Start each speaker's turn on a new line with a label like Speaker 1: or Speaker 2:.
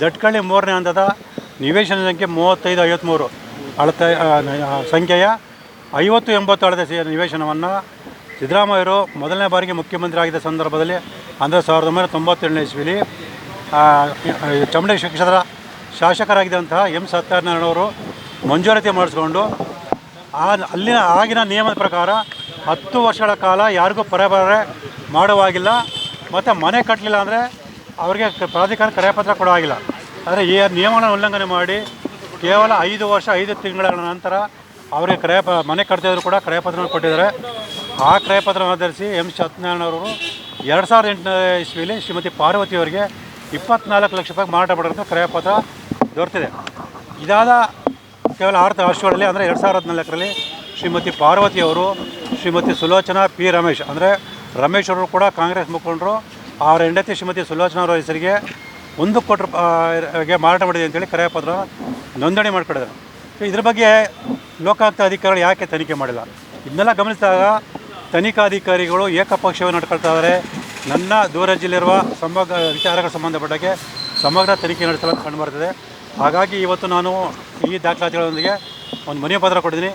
Speaker 1: ದಟ್ಕಳ್ಳಿ ಮೂರನೇ ಹಂತದ ನಿವೇಶನ ಸಂಖ್ಯೆ ಮೂವತ್ತೈದು ಐವತ್ತ್ಮೂರು ಅಳತೆ ಸಂಖ್ಯೆಯ ಐವತ್ತು ಎಂಬತ್ತು ಅಳತೆ ನಿವೇಶನವನ್ನು ಸಿದ್ದರಾಮಯ್ಯರು ಮೊದಲನೇ ಬಾರಿಗೆ ಮುಖ್ಯಮಂತ್ರಿ ಆಗಿದ್ದ ಸಂದರ್ಭದಲ್ಲಿ ಅಂದರೆ ಸಾವಿರದ ಒಂಬೈನೂರ ತೊಂಬತ್ತೇಳನೇ ಇಸ್ವಿಲಿ ಆ, ಕ್ಷೇತ್ರ ಶಾಸಕರಾಗಿದ್ದಂತಹ ಎಂ ಸತ್ಯನಾರಾಯಣವರು ಮಂಜೂರಾತಿ ಮಾಡಿಸ್ಕೊಂಡು ಆ ಅಲ್ಲಿನ ಆಗಿನ ನಿಯಮದ ಪ್ರಕಾರ ಹತ್ತು ವರ್ಷಗಳ ಕಾಲ ಯಾರಿಗೂ ಪರಬಾರೆ ಮಾಡುವಾಗಿಲ್ಲ. ಮತ್ತು ಮನೆ ಕಟ್ಟಲಿಲ್ಲ ಅಂದರೆ ಅವರಿಗೆ ಪ್ರಾಧಿಕಾರ ಕರೆಪತ್ರ ಕೊಡುವಾಗಿಲ್ಲ ಆದರೆ ಈ ನಿಯಮವನ್ನು ಉಲ್ಲಂಘನೆ ಮಾಡಿ ಕೇವಲ ಐದು ವರ್ಷ, ಐದು ತಿಂಗಳ ನಂತರ ಅವರಿಗೆ ಕ್ರಯ ಮನೆ ಕಟ್ತಿದ್ರು ಕೂಡ ಕ್ರಯಪತ್ರವನ್ನು ಕೊಟ್ಟಿದ್ದಾರೆ. ಆ ಕ್ರಯಪತ್ರ ಆಧರಿಸಿ ಎಂ ಸತ್ಯನಾರಾಯಣವರು ಎರಡು ಸಾವಿರದ ಎಂಟನೇ ಇಸ್ವಿಯಲ್ಲಿ ಶ್ರೀಮತಿ ಪಾರ್ವತಿಯವರಿಗೆ ಇಪ್ಪತ್ನಾಲ್ಕು ಲಕ್ಷ ರೂಪಾಯಿ ಮಾರಾಟ ಮಾಡಿರೋದು ಕ್ರಯಪತ್ರ ದೊರೆತಿದೆ. ಇದಾದ ಕೇವಲ ಆರು ವರ್ಷಗಳಲ್ಲಿ, ಅಂದರೆ ಎರಡು ಸಾವಿರದ ಹದಿನಾಲ್ಕರಲ್ಲಿ ಶ್ರೀಮತಿ ಪಾರ್ವತಿಯವರು ಶ್ರೀಮತಿ ಸುಲೋಚನಾ ಪಿ ರಮೇಶ್, ಅಂದರೆ ರಮೇಶ್ ಅವರು ಕೂಡ ಕಾಂಗ್ರೆಸ್ ಮುಖಂಡರು. ಅವರ ಹೆಂಡತಿ ಶ್ರೀಮತಿ ಸುಲೋಚನಾ ಅವರ ಹೆಸರಿಗೆ ಒಂದು ಕೋಟಿ ರೂಪಾಯಿಗೆ ಮಾರಾಟ ಮಾಡಿದೆ ಅಂತೇಳಿ ಕ್ರಯಪತ್ರ ನೋಂದಣಿ ಮಾಡಿಕೊಂಡಿದ್ದಾರೆ ಸೊ, ಇದ್ರ ಬಗ್ಗೆ ಲೋಕಾಯುಕ್ತ ಅಧಿಕಾರಿಗಳು ಯಾಕೆ ತನಿಖೆ ಮಾಡಿಲ್ಲ? ಇದನ್ನೆಲ್ಲ ಗಮನಿಸಿದಾಗ ತನಿಖಾಧಿಕಾರಿಗಳು ಏಕಪಕ್ಷವಾಗಿ ನಡ್ಕೊಳ್ತಾ ಇದ್ದಾರೆ ನನ್ನ ದೂರ ಜಿಲ್ಲೆಯಿರುವ ಸಮಗ್ರ ವಿಚಾರಗಳ ಸಂಬಂಧಪಟ್ಟಾಗೆ ಸಮಗ್ರ ತನಿಖೆ ನಡೆಸಲು ಕಂಡುಬರ್ತದೆ ಹಾಗಾಗಿ ಇವತ್ತು ನಾನು ಈ ದಾಖಲಾತಿಗಳೊಂದಿಗೆ ಒಂದು ಮನವಿ ಪತ್ರ ಕೊಟ್ಟಿದ್ದೀನಿ.